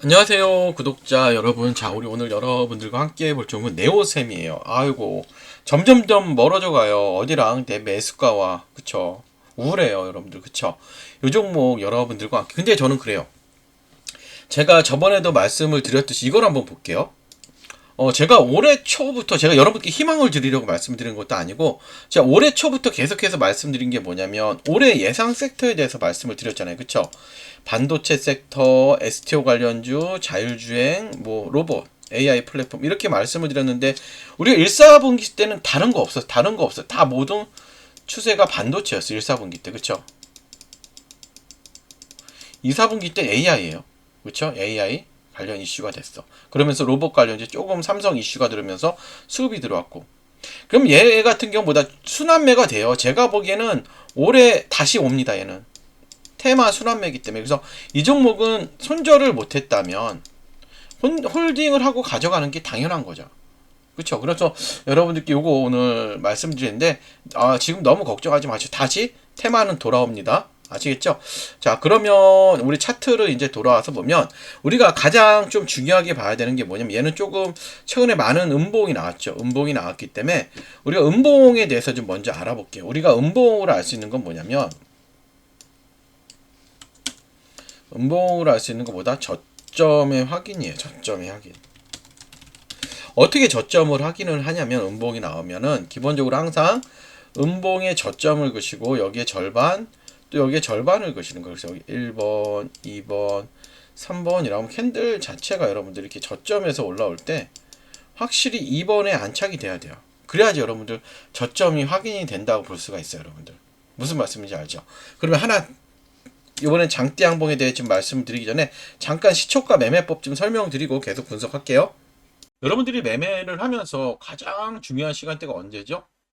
안녕하세요 구독자 여러분. 자 우리 오늘 여러분들과 함께 볼 종목은 네오셈이에요. 아이고 점점점 멀어져 가요. 어디랑? 내 매수가와. 그쵸? 우울해요 여러분들. 그쵸? 요 종목 여러분들과 함께. 근데 저는 그래요. 제가 저번에도 말씀을 드렸듯이 이걸 한번 볼게요 어, 제가 올해 초부터 제가 여러분께 희망을 드리려고 말씀드리는 것도 아니고 제가 올해 초부터 계속해서 말씀드린 게 뭐냐면 올해 예상 섹터에 대해서 말씀을 드렸잖아요. 그쵸? 반도체 섹터, STO 관련주, 자율주행, 뭐 로봇, AI 플랫폼 이렇게 말씀을 드렸는데 우리가 1, 4분기 때는 다른 거 없어. 다른 거 없어. 다 모든 추세가 반도체였어. 1, 4분기 때. 그쵸? 2, 4분기 때 AI예요. 그쵸? AI 관련 이슈가 됐어. 그러면서 로봇 관련 이제 조금 삼성 이슈가 들으면서 수급이 들어왔고. 그럼 얘 같은 경우보다 순환매가 돼요. 제가 보기에는 올해 다시 옵니다. 얘는 테마 순환매이기 때문에 그래서 이 종목은 손절을 못했다면 홀- 홀딩을 하고 가져가는 게 당연한 거죠. 그렇죠. 그래서 여러분들께 요거 오늘 말씀드리는데 아, 지금 너무 걱정하지 마시고 다시 테마는 돌아옵니다. 아시겠죠? 자, 그러면 우리 차트를 이제 돌아와서 보면 우리가 가장 좀 중요하게 봐야 되는 게 뭐냐면 얘는 조금 최근에 많은 음봉이 나왔죠. 음봉이 나왔기 때문에 우리가 음봉에 대해서 좀 먼저 알아볼게요. 우리가 음봉을 알수 있는 건 뭐냐면 음봉을 알수 있는 것보다 저점의 확인이에요. 저점의 확인. 어떻게 저점을 확인을 하냐면 음봉이 나오면은 기본적으로 항상 음봉의 저점을 그시고 여기에 절반 또 여기에 절반을 그시는 거예요. 그래서 여기 1번, 2번, 3번이라고 하면 캔들 자체가 여러분들 이렇게 저점에서 올라올 때 확실히 2번에 안착이 돼야 돼요. 그래야지 여러분들 저점이 확인이 된다고 볼 수가 있어요, 여러분들. 무슨 말씀인지 알죠? 그러면 하나 이번엔 장대 양봉에 대해 좀 말씀드리기 전에 잠깐 시초가 매매법 좀 설명드리고 계속 분석할게요. 여러분들이 매매를 하면서 가장 중요한 시간대가 언제죠?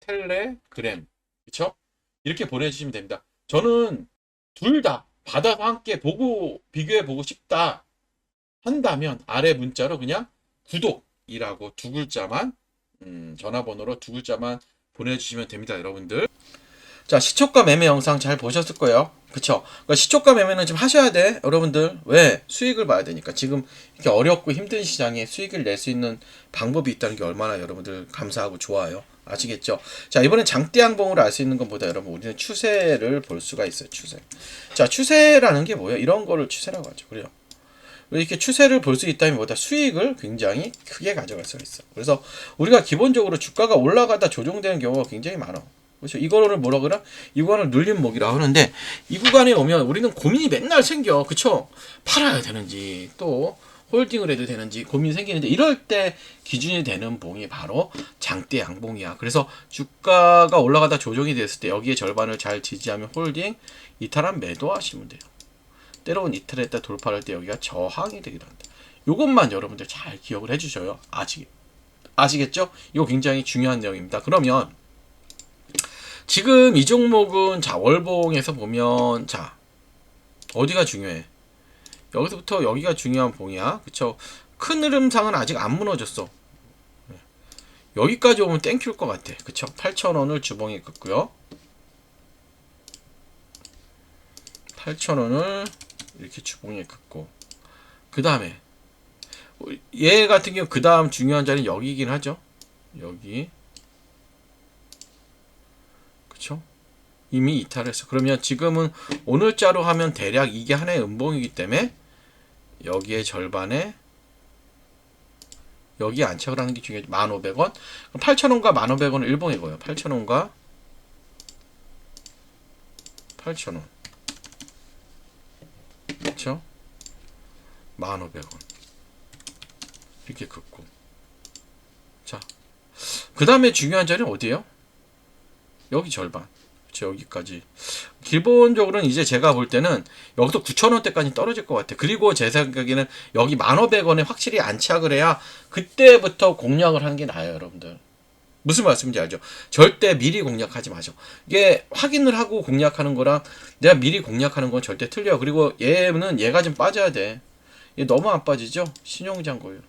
텔레그램, 그쵸? 이렇게 보내주시면 됩니다. 저는 둘 다 받아서 함께 보고, 비교해 보고 싶다 한다면 아래 문자로 그냥 구독이라고 두 글자만, 음, 전화번호로 두 글자만 보내주시면 됩니다, 여러분들. 자, 시초가 매매 영상 잘 보셨을 거예요. 그쵸? 그러니까 시초가 매매는 좀 하셔야 돼, 여러분들. 왜? 수익을 봐야 되니까. 지금 이렇게 어렵고 힘든 시장에 수익을 낼 수 있는 방법이 있다는 게 얼마나 여러분들 감사하고 좋아요. 아시겠죠? 자, 이번엔 장대 양봉으로 알 수 있는 것보다 여러분, 우리는 추세를 볼 수가 있어요, 추세. 자, 추세라는 게 뭐예요? 이런 거를 추세라고 하죠. 그래요. 이렇게 추세를 볼 수 있다면보다 수익을 굉장히 크게 가져갈 수가 있어. 그래서 우리가 기본적으로 주가가 올라가다 조정되는 경우가 굉장히 많아. 그렇죠. 이거를 뭐라 그래? 이 구간을 눌린 목이라고 하는데 이 구간에 오면 우리는 고민이 맨날 생겨. 그쵸? 팔아야 되는지 또 홀딩을 해도 되는지 고민이 생기는데 이럴 때 기준이 되는 봉이 바로 장대 양봉이야. 그래서 주가가 올라가다 조정이 됐을 때 여기에 절반을 잘 지지하면 홀딩, 이탈한 매도하시면 돼요. 때로는 이탈했다 돌파할 때 여기가 저항이 되기도 한다. 이것만 여러분들 잘 기억을 해주셔요. 아시, 아시겠죠? 이거 굉장히 중요한 내용입니다. 그러면 지금 이 종목은 자 월봉에서 보면 자 어디가 중요해? 여기서부터 여기가 중요한 봉이야. 그쵸? 큰 흐름상은 아직 안 무너졌어. 네. 여기까지 오면 땡큐일 것 같아. 그쵸? 8,000원을 주봉에 긋고요. 8,000원을 이렇게 주봉에 긋고 그 다음에 얘 같은 경우 그 다음 중요한 자리는 여기긴 하죠. 여기 그쵸? 이미 이탈했어. 그러면 지금은 오늘자로 하면 대략 이게 하나의 음봉이기 때문에 여기에 절반에 여기 안착을 하는 게 중요하죠. 1,500원. 그럼 8,000원과 1,500원을 일봉에 거예요. 8,000원과 8,000원. 그쵸? 1,500원. 이렇게 긋고. 자. 그 다음에 중요한 자리는 어디예요? 여기 절반. 그쵸, 여기까지. 기본적으로는 이제 제가 볼 때는 여기서 9,000원대까지 떨어질 것 같아요. 그리고 제 생각에는 여기 1,500원에 확실히 안착을 해야 그때부터 공략을 하는 게 나아요, 여러분들. 무슨 말씀인지 알죠? 절대 미리 공략하지 마죠. 이게 확인을 하고 공략하는 거랑 내가 미리 공략하는 건 절대 틀려요. 그리고 얘는 얘가 좀 빠져야 돼. 얘 너무 안 빠지죠? 신용장고예요.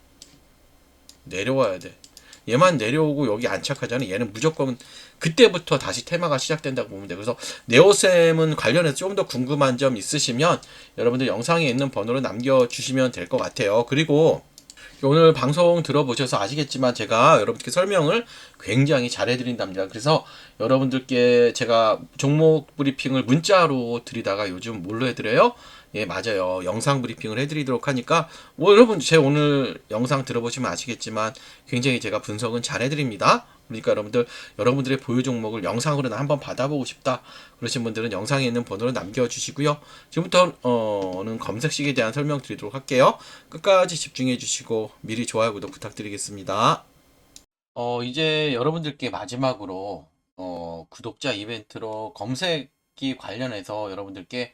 내려와야 돼. 얘만 내려오고 여기 안착하잖아요. 얘는 무조건 그때부터 다시 테마가 시작된다고 보면 돼요. 그래서 네오셈은 관련해서 조금 더 궁금한 점 있으시면 여러분들 영상에 있는 번호로 남겨주시면 될 것 같아요. 그리고 오늘 방송 들어보셔서 아시겠지만 제가 여러분께 설명을 굉장히 잘 해드린답니다. 그래서 여러분들께 제가 종목 브리핑을 문자로 드리다가 요즘 뭘로 해드려요? 예, 맞아요. 영상 브리핑을 해드리도록 하니까, 뭐, 여러분, 제 오늘 영상 들어보시면 아시겠지만, 굉장히 제가 분석은 잘 해드립니다. 그러니까 여러분들, 여러분들의 보유 종목을 영상으로 한번 받아보고 싶다. 그러신 분들은 영상에 있는 번호를 남겨주시고요. 지금부터는 검색식에 대한 설명 드리도록 할게요. 끝까지 집중해 주시고, 미리 좋아요, 구독 부탁드리겠습니다. 어, 이제 여러분들께 마지막으로, 어, 구독자 이벤트로 검색기 관련해서 여러분들께